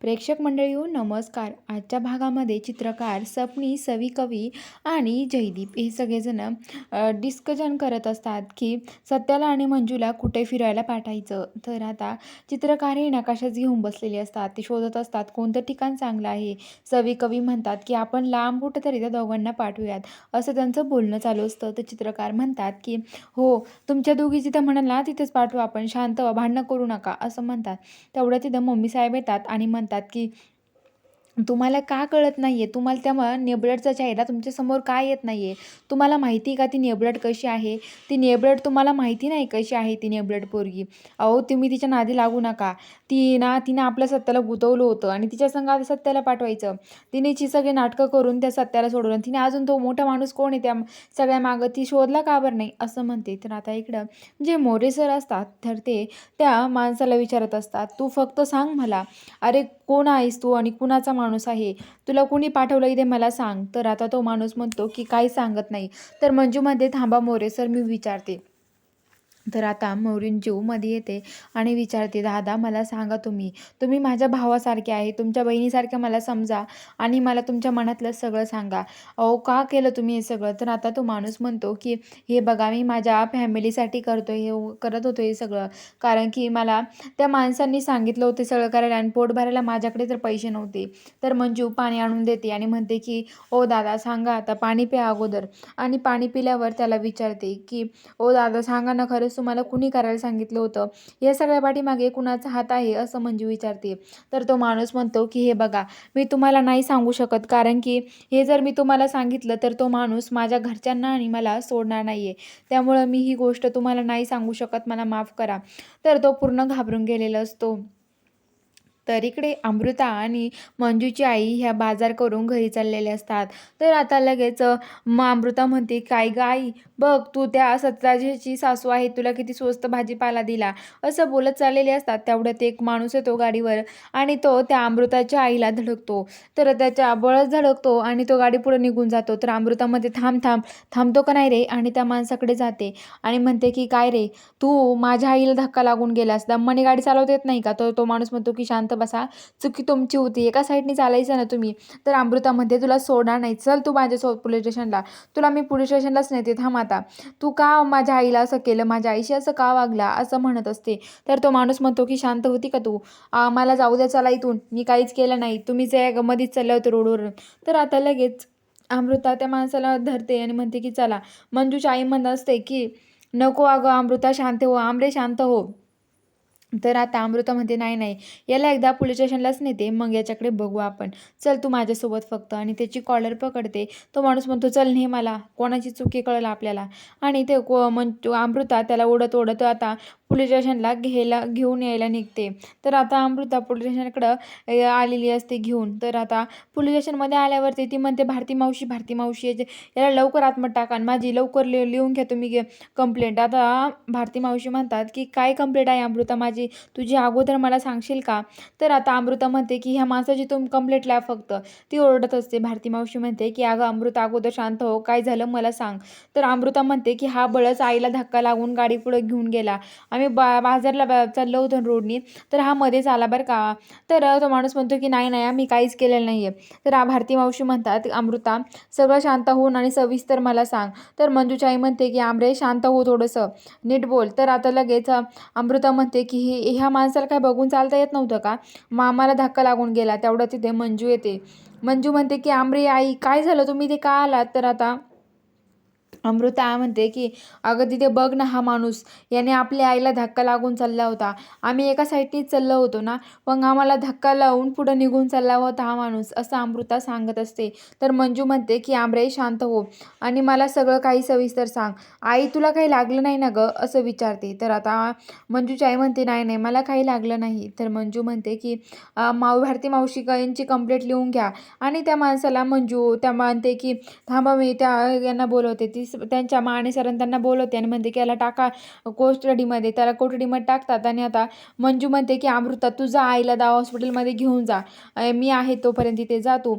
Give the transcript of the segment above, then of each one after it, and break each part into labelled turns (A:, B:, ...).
A: प्रेक्षक मंडळी हो नमस्कार. आजच्या भागामध्ये चित्रकार सपनी सवी कवी आणि जयदीप हे सगळेजण डिस्कशन करत असतात की सत्याला आणि मंजूला कुठे फिरायला पाठायचं? तर आता चित्रकार हे नकाशाच घेऊन बसलेले असतात. ते शोधत असतात कोणतं ठिकाण चांगलं आहे? सवी कवी म्हणतात की आपण लांब कुठेतरी त्या दोघांना पाठवूयात. असं त्यांचं बोलणं चालू असतं. तर चित्रकार म्हणतात की हो तुमच्या दोघी जिथं म्हणाल ना तिथेच पाठवू आपण. शांत भांडणं करू नका. असं म्हणतात. तेवढ्या तिथं मम्मी साहेब येतात आणि म्हणतात की तुम्हाला का कळत नाही आहे तुम्हाला त्या नेबलटचा चेहरा तुमच्यासमोर का येत नाही आहे तुम्हाला माहिती आहे का ती नेबलट कशी आहे? ती नेबलट तुम्हाला माहिती नाही कशी आहे ती नेबलट पोरगी? अहो तुम्ही तिच्या नादी लागू नका. ती ना तिनं आपल्या सत्याला गुतवलं होतं आणि तिच्या संग सत्याला पाठवायचं. तिने ची सगळे नाटकं करून त्या सत्याला सोडवलं तिने अजून तो मोठा माणूस कोण आहे? त्या सगळ्या मागं ती शोधला का बरं नाही? असं म्हणते. तर आता इकडं जे मोरे सर असतात तर ते त्या माणसाला विचारत असतात. तू फक्त सांग मला. अरे कोण आहेस तू आणि कुणाचा माणूस माणूस आहे. तुला कुणी पाठवलं इथे मला सांग. तर आता तो माणूस म्हणतो की काही सांगत नाही. तर मंजूमध्ये थांबा मोरे सर मी विचारते. तर आता मोरींजू मध्ये येते आणि विचारते दादा मला सांगा तुम्ही तुम्ही माझ्या भावासारखे आहे तुमच्या बहिणीसारखे मला समजा आणि मला तुमच्या मनातलं सगळं सांगा. अहो का केलं तुम्ही हे सगळं? तर आता तो माणूस म्हणतो की हे बघा मी माझ्या फॅमिलीसाठी करतो हे करत होतो हे सगळं. कारण की मला त्या माणसांनी सांगितलं होतं सगळं करायला आणि पोट भरायला माझ्याकडे तर पैसे नव्हते. तर मंजू पाणी आणून देते आणि म्हणते की ओ दादा सांगा आता पाणी प्या अगोदर. आणि पाणी पिल्यावर त्याला विचारते की ओ दादा सांगा ना खरंच तुम्हाला कुणी करायला सांगितलं होतं? या सगळ्या पाठीमागे कुणाचा हात आहे? असं मंजू विचारते. तर तो माणूस म्हणतो की हे बघा मी तुम्हाला नाही सांगू शकत. कारण की हे जर मी तुम्हाला सांगितलं तर तो माणूस माझ्या घरच्यांना आणि मला सोडणार नाही आहे त्यामुळं मी ही गोष्ट तुम्हाला नाही सांगू शकत. मला माफ करा. तर तो पूर्ण घाबरून गेलेला असतो. तर इकडे अमृता आणि मंजूची आई ह्या बाजार करून घरी चाललेल्या असतात. तर आता लगेच मग अमृता म्हणते काय ग आई? बघ तू त्या सत्ताजीची सासू आहे तुला किती स्वस्त भाजीपाला दिला. असं बोलत चाललेले असतात. तेवढ्यात एक माणूस येतो गाडीवर आणि तो त्या अमृताच्या आईला धडकतो. तर त्याच्या बळच धडकतो आणि तो गाडी पुढे निघून जातो. तर अमृतामध्ये थांब थांब थांबतो का नाही रे? आणि त्या माणसाकडे जाते आणि म्हणते की काय रे? तू माझ्या आईला धक्का लागून गेलास. दम्माने गाडी चालवता येत नाही का? तर तो माणूस म्हणतो की शांत बसा. चुकी तुमची होती. एका साईडने चालायचं ना तुम्ही तर अमृतामध्ये तुला सोडणार नाही. चल तू माझ्यासोबत पोलीस स्टेशनला तुला मी पोलीस स्टेशनलाच नेते. थांब आता. तू का माझ्या आईला असं केलं? माझ्या आईशी असं का वागला? असं म्हणत असते. तर तो माणूस म्हणतो की शांत होती का तू? मला जाऊ द्या चला इथून. मी काहीच केलं नाही. तुम्हीच या मध्येच चाललं होतं रोडवरून. तर आता लगेच अमृता त्या माणसाला धरते आणि म्हणते की चला. मंजूची आई म्हणत असते की नको अगं अमृता शांत हो. आमरे शांत हो. तर आता अमृता म्हणते नाही नाही याला एकदा पोलीस स्टेशनलाच नेते मग याच्याकडे बघू आपण. चल तू माझ्यासोबत फक्त. आणि त्याची कॉलर पकडते. तो माणूस म्हणतो चल ने मला. कोणाची चुकी कळलं आपल्याला. आणि ते को म्हण अमृता त्याला ओढत ओढत आता पोलीस स्टेशनला घ्यायला घेऊन यायला निघते. तर आता अमृता पोलीस स्टेशनकडं आलेली असते घेऊन. तर आता पोलीस स्टेशनमध्ये आल्यावरती ती म्हणते भारती मावशी भारती मावशी याचे- याला लवकर आतमध्ये टाका माझी लवकर लि लिहून घ्या तुम्ही कंप्लेंट आता भारती मावशी म्हणतात की काय कंप्लेंट आहे अमृता माझी? तुझी अगोदर मला सांगशील का? तर आता अमृता म्हणते की ह्या माणसाची तुम कंप्लेंट लिहा फक्त. ती ओरडत असते. भारती मावशी म्हणते की अगं अमृता अगोदर शांत हो. काय झालं मला सांग. तर अमृता म्हणते की हा बळच आईला धक्का लागून गाडी पुढे घेऊन गेला आम्ही बा बाजारला बा चाललो होतो रोडनी. तर हा मध्येच आला बरं का? तर तो माणूस म्हणतो की नाही नाही आम्ही काहीच केलेलं नाही आहे तर आ- भारती मावशी म्हणतात अमृता सगळं शांत होऊन आणि सविस्तर मला सांग. तर मंजूची आई म्हणते की आमरे शांत हो थोडंसं. नीट बोल. तर आता लगेच अमृता म्हणते की हे ह्या माणसाला काय बघून चालता येत नव्हतं का? मामाला धक्का लागून गेला तेवढं तिथे मंजू येते. मंजू म्हणते की आमरे आई काय झालं? तुम्ही ते का आलात? तर आता अमृता म्हणते की अगं तिथे बघ ना हा माणूस. याने आपल्या आईला धक्का लागून चालला होता. आम्ही एका साईडनीच चाललो होतो ना मग आम्हाला धक्का लावून पुढं निघून चालला होता हा माणूस असं अमृता सांगत असते. तर मंजू म्हणते की आमरे शांत हो आणि मला सगळं काही सविस्तर सांग. आई तुला काही लागलं नाही ना गं? असं विचारते. तर आता मंजूची आई म्हणते नाही नाही मला काही लागलं नाही. तर मंजू म्हणते की माऊ भारती मावशी यांची कंप्लेंट लिहून घ्या. आणि त्या माणसाला मंजू त्या म्हणते की थांबा मी त्या यांना बोलवते. ती त्यांच्या माने सरांनी त्यांना बोलवते आणि म्हणते की याला टाका कोस्टडीमध्ये त्याला कोठडीमध्ये टाकतात आणि आता मंजू म्हणते की अमृता तू जा आईला दावा हॉस्पिटलमध्ये घेऊन जा. मी आहे तोपर्यंत तिथे जा तू.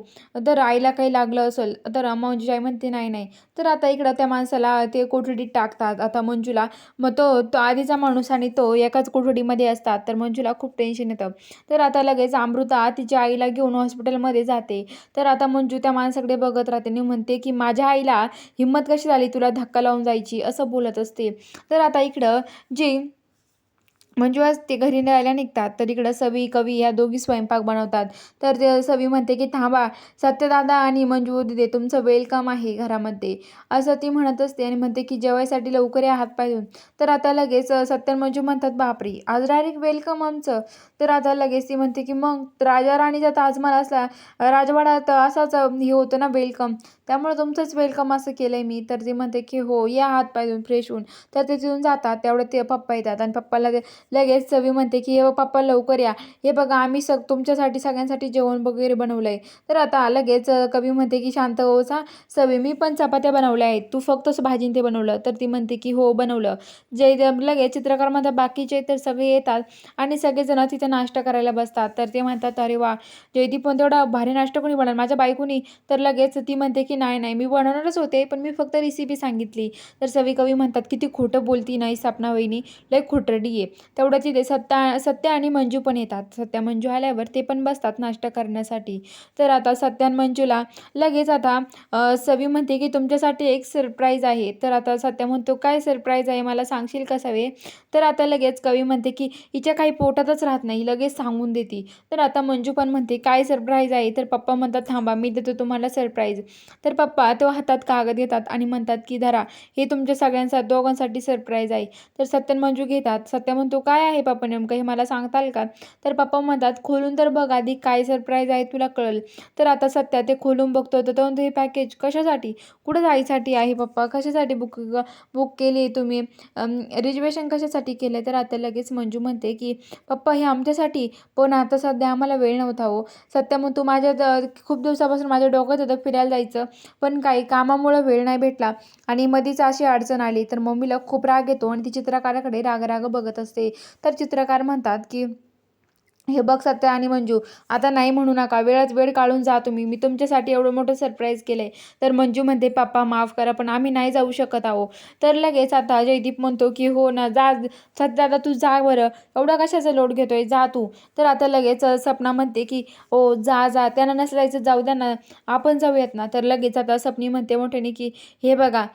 A: तर आईला काही लागलं असेल तर मंजूची आई म्हणते नाही नाही. तर आता इकडं त्या माणसाला ते कोठडीत टाकतात. आता मंजूला मग तो तो आधीचा माणूस आणि तो एकाच कोठडीमध्ये असतात. तर मंजूला खूप टेन्शन येतं. तर आता लगेच अमृता तिच्या आईला घेऊन हॉस्पिटलमध्ये जाते. तर आता मंजू त्या माणसाकडे बघत राहते आणि म्हणते की माझ्या आईला हिंमत कशी झाली तुला धक्का लावून जायची असं बोलत असते. तर आता इकडं जे मंजू आज ते घरी न्यायला निघतात तर इकडं सवी कवी या दोघी स्वयंपाक बनवतात. तर ते सवी म्हणते की थांबा सत्यदादा आणि मंजू दिदे तुमचं वेलकम आहे घरामध्ये. असं ती म्हणत असते आणि म्हणते की जेवायसाठी लवकर या हात पाय तर आता लगेच अ, सत्य मंजू म्हणतात बापरे आज डायरेक्ट वेलकम आमचं. तर आता लगेच ती म्हणते की मग राजा राणीचा ताजमहल असला राजवाड्यात असाच हे होतं ना वेलकम. त्यामुळे तुमचंच वेलकम असं केलं आहे मी. तर ती म्हणते की हो या हात पाय फ्रेश होऊन. तर ते तिथून जातात तेवढं ते पप्पा येतात आणि पप्पाला ते लगेच चवी म्हणते की हे पप्पा लवकर या. हे बघा आम्ही सग तुमच्यासाठी सगळ्यांसाठी जेवण वगैरे बनवलं आहे तर आता लगेच कवी म्हणते की शांत होसा सवी मी पण चपात्या बनवल्या आहेत. तू फक्तच भाजीन ते बनवलं. तर ती म्हणते की हो बनवलं. जे लगेच चित्रकार म्हणतात बाकीचे तर सगळे येतात आणि सगळेजण तिथे नाश्ता करायला बसतात. तर ते म्हणतात अरे वा जयदीप पण तेवढा भारी नाश्ता कोणी बनवला माझ्या बायकोनी. तर लगेच ती म्हणते की नाही नाही मी बनवणारच होते पण मी फक्त रेसिपी सांगितली. तर सवी कवी म्हणतात किती खोटं बोलती नाही सपना वहिनी. लय खोटरडी आहे तेवढं तिथे सत्ता सत्या आणि मंजू पण येतात. सत्या मंजू आल्यावर ते पण बसतात नाश्ता करण्यासाठी. तर आता सत्यान मंजूला लगेच आता सवी म्हणते की तुमच्यासाठी एक सरप्राईज आहे. तर आता सत्या म्हणतो काय सरप्राईज आहे? मला सांगशील का सवे? तर आता लगेच कवी म्हणते की हिच्या काही पोटातच राहत नाही लगेच सांगून देते. तर आता मंजू पण म्हणते काय सरप्राईज आहे? तर पप्पा म्हणतात थांबा मी देतो तुम्हाला सरप्राईज तर पप्पा तो हातात कागद घेतात आणि म्हणतात की धरा हे तुमच्या सगळ्यांसा दोघांसाठी सरप्राईज आहे. तर सत्यन मंजू घेतात. सत्य म्हणतो काय आहे पप्पा नेमकं हे मला सांगताल का? तर पप्पा म्हणतात खोलून तर बघ आधी काय सरप्राईज आहे तुला कळेल. तर आता सध्या ते खोलून बघतो तर तो म्हणतो हे पॅकेज कशासाठी? कुठं जायसाठी आहे पप्पा? कशासाठी बुक बुक केली तुम्ही? रिजर्वेशन कशासाठी केलं तर आता लगेच मंजू म्हणते की पप्पा हे आमच्यासाठी? पण आता सध्या आम्हाला वेळ नव्हता हो. सत्य मग तू माझ्या खूप दिवसापासून माझ्या डोक्यात होतं फिरायला जायचं. पण काही कामामुळं वेळ नाही भेटला आणि मधीच अशी अडचण आली. तर मम्मीला खूप राग येतो आणि ती चित्रकाराकडे राग राग बघत असते. तर चित्रकार म्हणतात की हे बघ सत्य आणि मंजू आता नाही म्हणू नका. वेळात वेळ काढून जा तुम्ही. मी तुमच्यासाठी एवढं मोठं सरप्राईज केलं आहे तर मंजू म्हणते पापा माफ करा पण आम्ही नाही जाऊ शकत आहो. तर लगेच आता जयदीप म्हणतो की हो ना जा. सध्या आता तू जा बरं. एवढा कशाचा लोड घेतोय? जा तू. तर आता लगेच सपना म्हणते की ओ जा जा. त्यांना नसलायचं जाऊ द्या ना. आपण जाऊयात ना. तर लगेच आता सपनी म्हणते मोठ्याने की हे बघा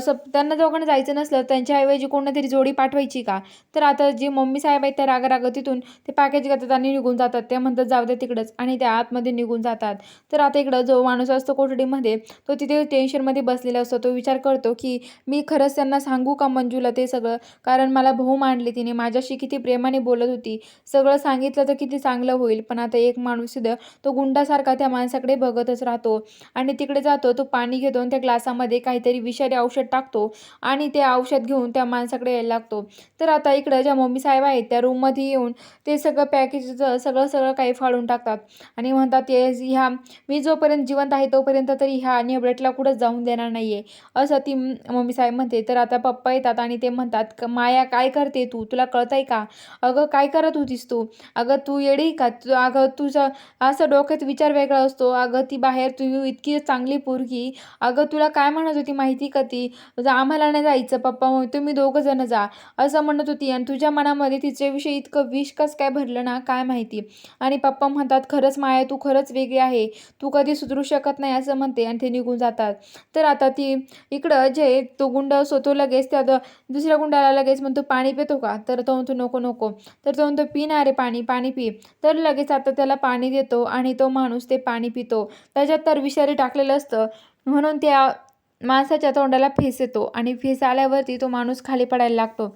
A: सप त्यांना दोघांना जायचं नसलं त्यांच्याऐवजी कोणतरी जोडी पाठवायची का? तर आता जी मम्मी साहेब आहेत त्या रागराग तिथून ते पॅकेज घेतात आणि निघून जातात. ते म्हणतात जाऊ दे तिकडंच. आणि त्या आतमध्ये निघून जातात. तर आता इकडं जो माणूस असतो कोठडीमध्ये तो तिथे टेन्शनमध्ये बसलेला असतो. तो विचार करतो की मी खरंच त्यांना सांगू का मंजूला ते सगळं? कारण मला भाऊ मांडले तिने. माझ्याशी किती प्रेमाने बोलत होती. सगळं सांगितलं तर किती चांगलं होईल. पण आता एक माणूस सुद्धा तो गुंडासारखा त्या माणसाकडे बघतच राहतो. आणि तिकडे जातो तो पाणी घेतो त्या ग्लासामध्ये काहीतरी विषारी औषध टाकतो आणि ते औषध घेऊन त्या माणसाकडे यायला लागतो. तर आता इकडं ज्या मम्मी साहेब आहेत त्या रूममध्ये येऊन ते सगळं पॅकेज सगळं सगळं काही फाडून टाकतात. आणि म्हणतात ते ह्या मी जोपर्यंत जिवंत आहे तोपर्यंत तरी ह्या नेबलेटला कुठंच जाऊन देणार नाही आहे असं ती मम्मी साहेब म्हणते. तर आता पप्पा येतात आणि ते म्हणतात माया काय करते तू? तुला कळतंय का? अगं काय करत होतीस तू? अगं तू येडी का? तू अगं तुझं असं डोक्यात विचार वेगळा असतो. अगं ती बाहेर तू इतकी चांगली पोरगी. अगं तुला काय म्हणत होती माहिती का ती? आम्हाला नाही जायचं पप्पा मग तुम्ही दोघं जण जा. असं म्हणत होती. आणि तुझ्या मनामध्ये तिच्याविषयी इतकं विष कसं काय भरलं ना? काय माहिती? आणि पप्पा म्हणतात खरंच माया तू खरंच वेगळी आहे. तू कधी सुधरू शकत नाही असं म्हणते आणि ते निघून जातात. तर आता ती इकडं जे तो गुंड असतो तो लगेच त्या दुसऱ्या गुंडाला लगेच म्हणतो पाणी पितो का? तर तो म्हणतो नको नको. तर तो म्हणतो पी ना रे पाणी पाणी पी. तर लगेच आता त्याला पाणी देतो आणि तो माणूस ते पाणी पितो. त्याच्यात तर विषारी टाकलेलं असतं. म्हणून त्या माणसाच्या तोंडाला फेस येतो आणि फेस आल्यावरती तो माणूस खाली पडायला लागतो.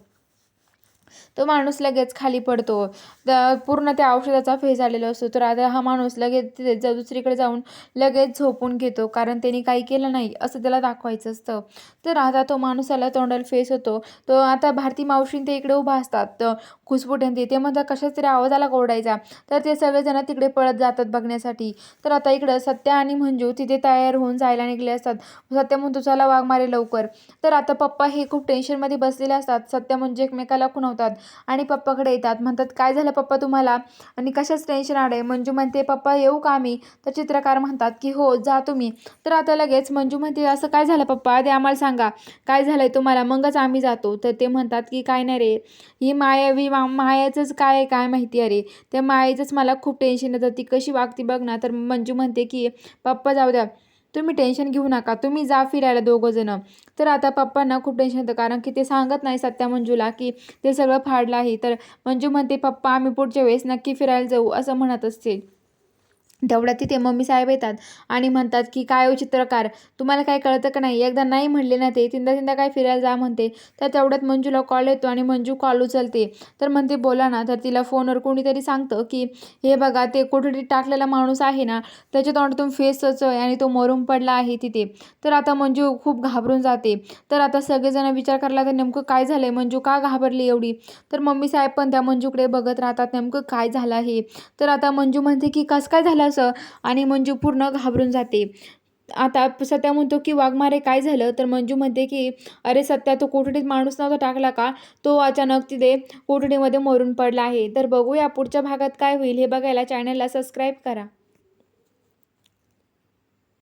A: तो माणूस लगेच खाली पडतो. तर पूर्ण त्या औषधाचा फेस आलेला असतो. तर आता हा माणूस लगेच तिथे दुसरीकडे जाऊन लगेच झोपून घेतो. कारण त्यांनी काही केलं नाही असं त्याला दाखवायचं असतं. तर आता तो माणूसाला तोंडाला फेस होतो. तो आता भारती मावशीन ते इकडे उभा असतात. तर ते म्हणतात कशाच तरी आवाजाला कोरडायचा ओरडायचा? तर ते सगळेजण तिकडे पळत जातात बघण्यासाठी. तर आता इकडं सत्या आणि मंजू तिथे तयार होऊन जायला निघले असतात. सत्या म्हणतो चला वाघ मारे लवकर. तर आता पप्पा हे खूप टेन्शनमध्ये बसलेले असतात. सत्या म्हणजे एकमेकाला खुणवतात. आणि पप्पाकडे येतात. म्हणतात काय झालं पप्पा तुम्हाला? आणि कशाच टेन्शन आलं आहे मंजू म्हणते पप्पा येऊ का आम्ही? तर चित्रकार म्हणतात की हो जा तुम्ही. तर आता लगेच मंजू म्हणते असं काय झालं पप्पा? ते आम्हाला सांगा. काय झालं आहे तुम्हाला? मगच आम्ही जातो. तर ते म्हणतात की काय नाही रे. ही मायावी मा मायाचंच काय आहे काय माहिती अरे त्या मायेचंच मला खूप टेन्शन येतं. ती कशी वागती बघ ना. तर मंजू म्हणते की पप्पा जाऊ द्या. तुम्ही टेन्शन घेऊ नका. तुम्ही जा फिरायला दोघंजणं. तर आता पप्पांना खूप टेन्शन होतं कारण की ते सांगत नाही सत्या मंजूला की ते सगळं फाडलं आहे. तर मंजू म्हणते पप्पा आम्ही पुढच्या वेळेस नक्की फिरायला जाऊ असं म्हणत असते. तेवढ्या तिथे मम्मी साहेब येतात आणि म्हणतात की काय हो चित्रकार? तुम्हाला काय कळतं का नाही? एकदा नाही म्हणले ना ते तीनदा तीनदा काय फिरायला जा म्हणते. तर तेवढ्यात मंजूला कॉल येतो आणि मंजू कॉल उचलते. तर म्हणते बोला ना. तर तिला फोनवर कोणीतरी सांगतं की हे बघा ते कुठेतरी टाकलेला माणूस आहे ना त्याच्या तोंडातून फेसच आहे आणि तो मरून पडला आहे तिथे. तर आता मंजू खूप घाबरून जाते. तर आता सगळेजण विचार करायला तर नेमकं काय झालं आहे मंजू का घाबरली एवढी? तर मम्मी साहेब पण त्या मंजूकडे बघत राहतात नेमकं काय झालं आहे? तर आता मंजू म्हणते की कसं काय झालं असं आणि मंजू पूर्ण घाबरून जाते. आता सत्या म्हणतो की वाघमारे काय झालं? तर मंजू म्हणते की अरे सत्या तो कोठडीत माणूस नव्हता टाकला का? तो अचानक तिथे कोठडीमध्ये मरून पडला आहे. तर बघूया पुढच्या भागात काय होईल. हे बघायला चॅनलला सबस्क्राईब करा.